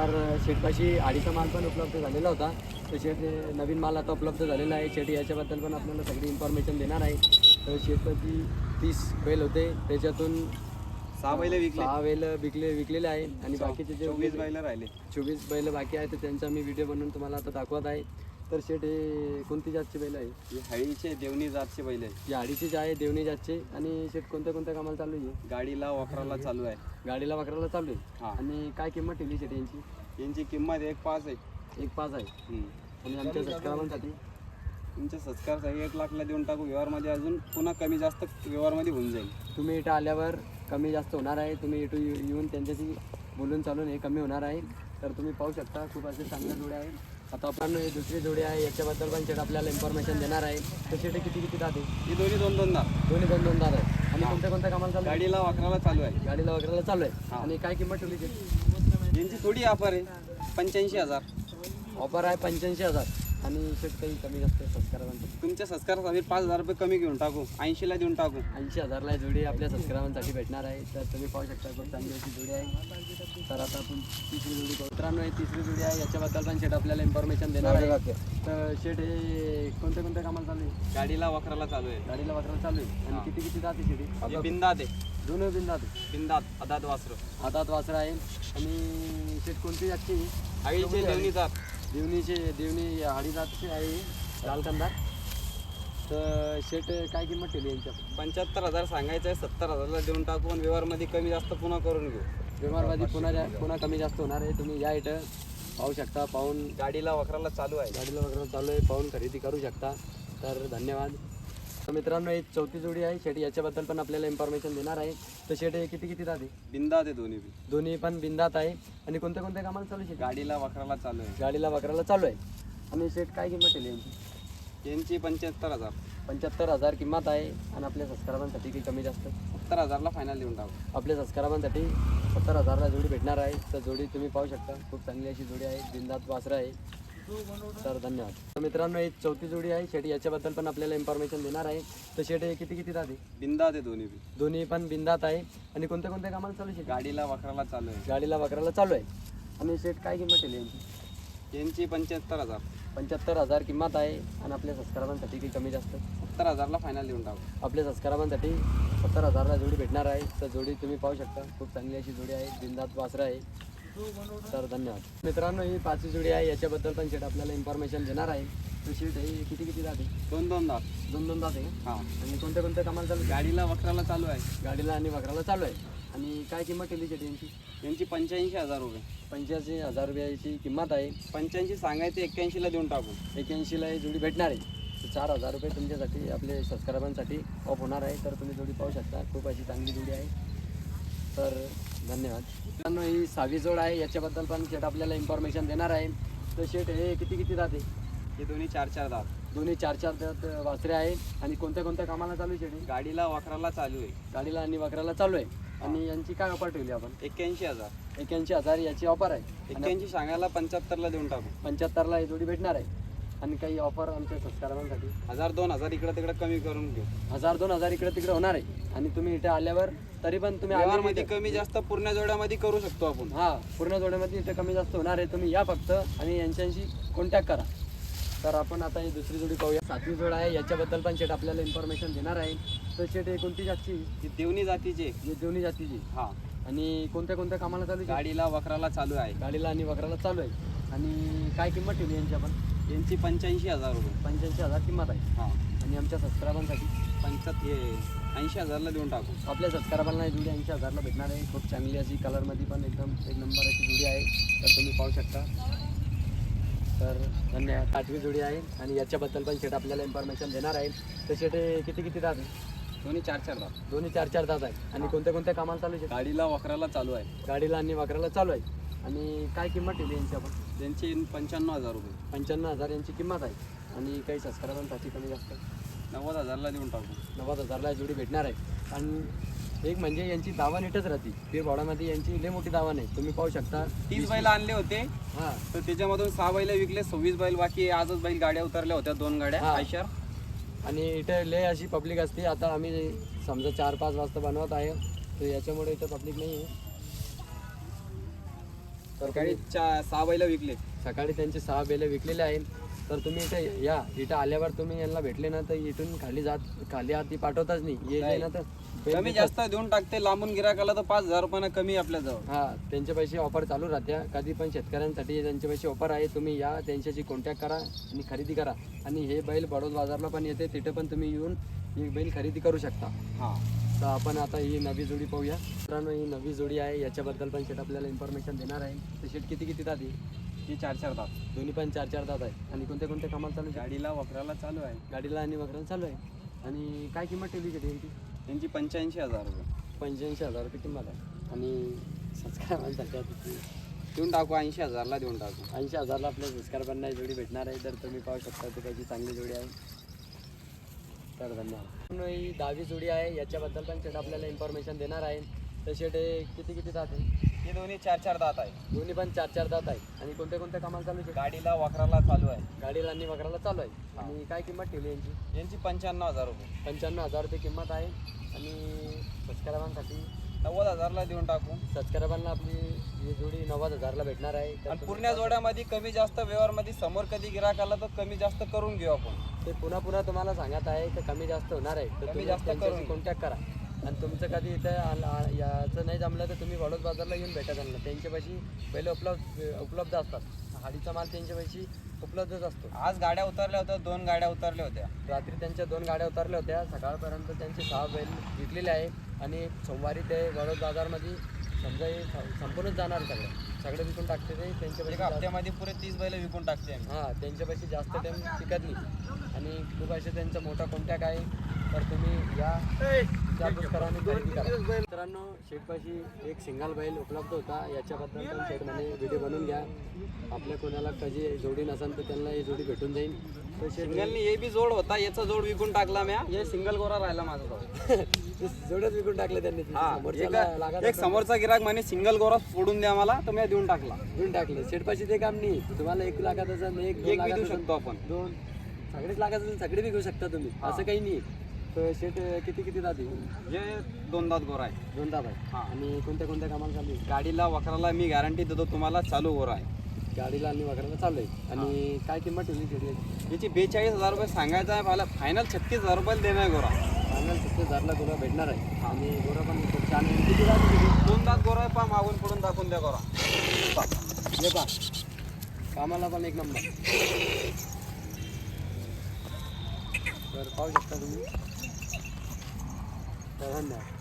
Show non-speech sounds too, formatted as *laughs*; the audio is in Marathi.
तर शेटपाशी आडीचा माल पण उपलब्ध झालेला होता. तर शेट नवीन माल आता उपलब्ध झालेला आहे. शेट याच्याबद्दल पण आपल्याला सगळी इन्फॉर्मेशन देणार आहे. तर शेटपाशी तीस बैल होते. त्याच्यातून सहा बैल विकले. सहा बैल विकले विकलेले आहे. आणि बाकीचे जे चोवीस बैल राहिले. चोवीस बैल बाकी आहे तर त्यांचा मी व्हिडिओ बनवून तुम्हाला आता दाखवत आहे. तर शेट हे कोणती जातची बैल आहे? हे हळीचे देवणी जातचे बैल आहे. ही आडीची जे आहे देवणी जातचे. आणि शेट कोणत्या कोणत्या कामाला चालू आहे गाडीला वापराला चालू आहे. गाडीला वाकराला चालू आहे? हा. आणि काय किंमत ठेवली शेट यांची? यांची किंमत एक पाच आहे. एक पाच आहे. हम्म. आणि आमच्या सबस्क्रायबांसाठी तुमच्या संस्कारसाठी एक लाखला देऊन टाकू व्यवहारमध्ये. अजून पुन्हा कमी जास्त व्यवहारमध्ये होऊन जाईल. तुम्ही इथं आल्यावर कमी जास्त होणार आहे. तुम्ही इथं येऊ- येऊन त्यांच्याशी बोलून चालून हे कमी होणार आहे. तर तुम्ही पाहू शकता खूप असे चांगले जोडे आहेत. आता आपण हे दुसरी जोडी आहे याच्याबद्दल पण शेट आपल्याला इन्फॉर्मेशन देणार आहे. तर शेट किती किती राहते ही दोन्ही दोन दोन दार दोन्ही दोन दोन दार आहे आणि कोणत्या कोणत्या कामाला चालू आहे? गाडीला वाकराला चालू आहे. गाडीला वगैरे चालू आहे. आणि काय किंमत ठेवली शेट यांची थोडी ऑफर आहे पंच्याऐंशी हजार. ऑफर आहे पंच्याऐंशी हजार. आणि शेट काही कमी जास्त सबस्क्रायबांसाठी तुमच्या संस्कारासाठी पाच हजार रुपये कमी घेऊन टाकू ऐंशीला देऊन टाकू. ऐंशी हजारला जोडी आपल्या सबस्क्रायबांसाठी भेटणार आहे. तर तुम्ही पाहू शकता खूप चांगली अशी जोडी आहे. तर आता आपण तिसरी जोडी मित्रांनो ही तिसरी जोडी आहे. याच्याबद्दल पण शेट आपल्याला इन्फॉर्मेशन देणार आहे. तर शेट हे कोणत्या कोणत्या कामाला चालू आहे? गाडीला वाकराला चालू आहे. गाडीला वाकराला चालू आहे. आणि किती किती जाते हे? बिंदात आहे. दोन बिंदात बिंदात अदात वासर. हातात वासरा आहे. आणि शेट कोणती जातची देवणी जात. देवणीचे देवणी जातची आहे लाल तर शेट काय किंमत ठेवली यांच्या पंच्याहत्तर हजार सांगायचं आहे सत्तर हजारला देऊन टाकू आणि व्यवहारमध्ये कमी जास्त पुन्हा करून घेऊ. व्यवहारबाजी पुन्हा जा- पुन्हा कमी जास्त होणार आहे. तुम्ही या इथं पाहू शकता पाहून गाडीला वखराला चालू आहे. गाडीला वगैरे चालू आहे पाहून खरेदी करू शकता. तर धन्यवाद. तर मित्रांनो एक चौथी जोडी आहे. शेट याच्याबद्दल पण आपल्याला इन्फॉर्मेशन देणार आहे. तर शेट हे किती किती राहते बिंदात आहे दोन्ही बी. दोन्ही पण बिंदात आहे. आणि कोणत्या कोणत्या कामाला चालू आहे शेट गाडीला वखराला चालू आहे. गाडीला वगैरेला चालू आहे. आणि शेट काय किंमत ठेवली यांची? यांची पंच्याहत्तर हजार. पंच्याहत्तर हजार किंमत आहे. आणि आपल्या सबस्क्रायबांसाठी काही कमी जास्त? सत्तर हजारला फायनल देऊन टाकू. आपल्या सबस्क्रायबांसाठी सत्तर हजारला जोडी भेटणार आहे. तर जोडी तुम्ही पाहू शकता. खूप चांगली अशी जोडी आहे. बिंदात वासरा आहे. तर धन्यवाद. तर मित्रांनो एक चौथी जोडी आहे. शेट याच्याबद्दल पण आपल्याला इन्फॉर्मेशन देणार आहे. तर शेट हे किती किती राहते बिंदात आहे दोन्ही बी. दोन्ही पण बिंदात आहे. आणि कोणत्या कोणत्या कामाला चालू आहे शेट? गाडीला वखराला चालू आहे. गाडीला वगैरेला चालू आहे. आणि शेट काय किंमत ठेवली यांची? यांची पंच्याहत्तर हजार. पंच्याहत्तर हजार किंमत आहे. आणि आपल्या सबस्क्रायबांसाठी काही कमी जास्त? सत्तर हजारला फायनल देऊन टाकू. आपल्या सबस्क्रायबांसाठी सत्तर हजारला जोडी भेटणार आहे. तर जोडी तुम्ही पाहू शकता. खूप चांगली अशी जोडी आहे. बिंदात वासरा आहे. तर धन्यवाद. मित्रांनो ही पाचवी जोडी आहे. याच्याबद्दल पण शेट आपल्याला इन्फॉर्मेशन देणार आहे. तर शेट ही किती किती जाते? दोन दोन दात दोन दोन जाते का? हां. आणि कोणत्या कोणत्या कामाला चालू आहे? गाडीला वखराला चालू आहे. गाडीला आणि वगैरेला चालू आहे. आणि काय किंमत केली शेट यांची? यांची पंच्याऐंशी हजार रुपये. पंच्याऐंशी हजार रुपयाची किंमत आहे. पंच्याऐंशी सांगायचे एक्क्याऐंशीला देऊन टाकू. एक्याऐंशीला ही जोडी भेटणार आहे. तर चार हजार रुपये तुमच्यासाठी आपले सबस्क्रायबांसाठी ऑफ होणार आहे. तर तुम्ही जोडी पाहू शकता. खूप अशी चांगली जोडी आहे. तर धन्यवाद. मित्रांनो ही सहावी जोड आहे याच्याबद्दल पण शेट आपल्याला इन्फॉर्मेशन देणार आहे. तर शेट हे किती किती जाते हे दोन्ही चार चार दात. दोन्ही चार चार त्यात वासरे आहे. आणि कोणत्या कोणत्या कामाला चालू आहे शेट? गाडीला वखराला चालू आहे. गाडीला आणि वगैरेला चालू आहे. आणि यांची काय ऑफर ठेवली आपण? एक्क्याऐंशी हजार. एक्याऐंशी हजार याची ऑफर आहे. एक्क्याऐंशी सांगायला पंच्याहत्तरला देऊन टाकू. पंच्याहत्तरला ही जोडी भेटणार आहे. आणि काही ऑफर आमच्या सबस्क्रायबांसाठी हजार दोन हजार इकडे तिकडे कमी करून घेऊ. हजार दोन हजार इकडे तिकडे होणार आहे. आणि तुम्ही इथे आल्यावर तरी पण तुम्ही आले व्यवहारमध्ये इथं. कमी जास्त पूर्ण जोड्यामध्ये करू शकतो आपण. हा पूर्ण जोड्यामध्ये इथे कमी जास्त होणार आहे. तुम्ही या फक्त आणि यांच्याशी कॉन्टॅक्ट करा. तर आपण आता ही दुसरी जोडी पाहूया. सातवी जोड आहे. याच्याबद्दल पण शेट आपल्याला इन्फॉर्मेशन देणार आहे. तर शेट हे कोणती जातची? ही देवणी जातीचे जे दोन्ही जातीची. हा. आणि कोणत्या कोणत्या कामाला चालू आहे? गाडीला वखराला चालू आहे. गाडीला आणि वगैरेला चालू आहे. आणि काय किंमत ठेवली यांची आपण? यांची पंच्याऐंशी हजार रुपये. पंच्याऐंशी हजार किंमत आहे. हा. आणि आमच्या सबस्क्रायबांसाठी पंच्याहत्तर हे ऐंशी हजारला देऊन टाकू. आपल्या सबस्क्रायबांना ही जोडी ऐंशी हजारला भेटणार आहे. खूप चांगली अशी कलरमध्ये पण एकदम एक नंबर अशी जोडी आहे. तर तुम्ही पाहू शकता. तर धन्यवाद. आठवी जोडी आहे आणि याच्याबद्दल पण शेट आपल्याला इन्फॉर्मेशन देणार आहे. तर शेट हे किती किती दात आहे दोन्ही चार चार दात. दोन्ही चार चार दात आहे आणि कोणत्या कोणत्या कामाला चालू आहे शेट? गाडीला वखराला चालू आहे. गाडीला आणि वाकराला चालू आहे. आणि काय किंमत ठेवली यांची आपण? त्यांची पंच्याण्णव हजार रुपये. पंच्याण्णव हजार यांची किंमत आहे. आणि काही सबस्क्रायबांसाठी कमी जास्त नव्वद हजारला देऊन टाकू. नव्वद हजारला जोडी भेटणार आहे. आणि एक म्हणजे यांची दावा नीटच राहते. बीरभाडामध्ये यांची लय मोठी दावा नाही. तुम्ही पाहू शकता. तीस बैल आणले होते. हां. तर त्याच्यामधून सहा बैल विकले सव्वीस बैल बाकी आजच बैल गाड्या उतरल्या होत्या दोन गाड्या. हा. आयशर. आणि इथं लय अशी पब्लिक असते. आता आम्ही समजा चार पाच वाजता बनवत आहे. तर याच्यामुळे इथं पब्लिक नाही आहे. सकाळी चा सहा बैला विकले. सकाळी त्यांचे सहा बेले विकलेले आहेत. तर तुम्ही इथे या. इथं आल्यावर तुम्ही यांना भेटले ना तर इथून खाली जात खाली हाती पाठवताच नाही. ये जे ना तर कमी. जास्त देऊन टाकते लांबून गिराकाला तर पाच हजार रुपयानं कमी आपल्या जवळ. हा त्यांचे पैसे ऑफर चालू राहत्या. कधी पण शेतकऱ्यांसाठी त्यांचे पैसे ऑफर आहे तुम्ही या त्यांच्याशी कॉन्टॅक्ट करा आणि खरेदी करा. आणि हे बैल बडोद बाजारला पण येते तिथे पण तुम्ही येऊन ही बैल खरेदी करू शकता. हा. तर आपण आता ही नवी जोडी पाहूया. मित्रांनो ही नवी जोडी आहे याच्याबद्दल पण शेट आपल्याला इन्फॉर्मेशन देणार आहे. तर शेट किती किती दात ही चार चार तास दोन्ही पण चार चार दात आहे. आणि कोणत्या कोणत्या कामाला चालू आहे? गाडीला वखराला चालू आहे. गाडीला आणि वगैरे चालू आहे. आणि काय किंमत ठेवली शेट यांची त्यांची पंच्याऐंशी हजार रुपये. पंच्याऐंशी हजार रुपये किंमत आहे. आणि आता देऊन टाकू ऐंशी हजारला देऊन टाकू. ऐंशी हजारला आपल्या ही जोडी भेटणार आहे. तर तुम्ही पाहू शकता ती त्याची चांगली जोडी आहे. तर धन्यवाद. ही दहावी जोडी आहे. याच्याबद्दल पण शेट आपल्याला इन्फॉर्मेशन देणार आहे. तर शेट हे किती किती दात आहे हे दोन्ही चार चार दात आहे दोन्ही पण चार चार दात आहे आणि कोणत्या कोणत्या कामाला चालू आहे गाडीला वखराला चालू आहे. गाडीला आणि वगैरेला चालू आहे. आणि काय किंमत ठेवली यांची? यांची पंच्याण्णव हजार रुपये. पंच्याण्णव हजार रुपये किंमत आहे. आणि सबस्क्रायबांसाठी नव्वद हजारला देऊन टाकू. सबस्क्रायबांना आपली ही जोडी नव्वद हजारला भेटणार आहे. तर आणि पूर्ण जोड्यामध्ये कमी जास्त व्यवहारमध्ये समोर कधी गिराक आला तर कमी जास्त करून घेऊ आपण. ते पुन्हा पुन्हा तुम्हाला सांगत आहे की कमी जास्त होणार आहे. तर कमी तुम्ही जास्त त्यांच्याशी करून. कॉन्टॅक्ट करा. आणि तुमचं कधी इथं याचं नाही जमलं तर तुम्ही वडोद बाजारला येऊन भेटा त्यांना. त्यांच्यापाशी पहिले उपलब्ध उपलब्ध असतात. हाडीचा माल त्यांच्यापाशी उपलब्धच असतो. आज गाड्या उतरल्या होत्या दोन गाड्या उतरल्या होत्या. रात्री त्यांच्या दोन गाड्या उतरल्या होत्या. सकाळपर्यंत त्यांचे सहा बैल विकलेले आहे. आणि सोमवारी ते वडोद बाजारमध्ये समजा हे संपूर्णच जाणार सगळं. सगळं विकून टाकते ते त्यांच्यापाशी एक जास्त- हप्त्यामध्ये पुरे तीस बैल विकून टाकते हां त्यांच्यापाशी जास्त टाईम टिकत नाही. आणि खूप असे त्यांचा मोठा कॉन्टॅक्ट आहे. तर तुम्ही या विचारपूस करा आणि खरेदी करा. मित्रांनो शेटपाशी एक सिंगल बैल उपलब्ध होता. याच्याबद्दल पण शेट म्हणे व्हिडिओ बनवून घ्या. आपल्या कोणाला कधी जोडी नसेल तर त्यांना ही जोडी भेटून जाईल. सिंगलनी हे बी जोड होता याचा जोड विकून टाकला म्या. हे सिंगल गोरा राहिला माझा *laughs* जोडच विकून टाकले त्यांनी हा समोरच्याला एक- समोरचा गिराक म्हणे सिंगल गोरा सोडून द्या मला तर मी देऊन टाकला. विकून टाकले. शेटपाशी ते काम नाही. तुम्हाला एक लाखात असेल एक दोन एक लाखात असेल, शकतो आपण. दोन सगळेच लागत असेल सगळे विकू शकता तुम्ही. असं काही नाही. तर शेट किती किती जाते हे दोन दात गोरा आहे. दोन दाब आहे. हा. आणि कोणत्या कोणत्या कामाला चालू आहे? गाडीला वखराला मी गॅरंटी देतो तुम्हाला चालू गोरा आहे. गाडीला आणि वगैरे चालू आहे. आणि काय किंमत ठेवली शेडी याची बेचाळीस हजार रुपये सांगायचं आहे मला फायनल छत्तीस हजार रुपयाला देणार आहे गोरा. फायनल छत्तीस हजारला गोरा भेटणार आहे. आणि गोरा पण खूप छान आहे. किती दोन दात गोरा आहे पा मागून पडून दाखवून द्या गोरा. ये पा कामाला पण एक नंबर. तर पाहू शकता तुम्ही. धन्यवाद.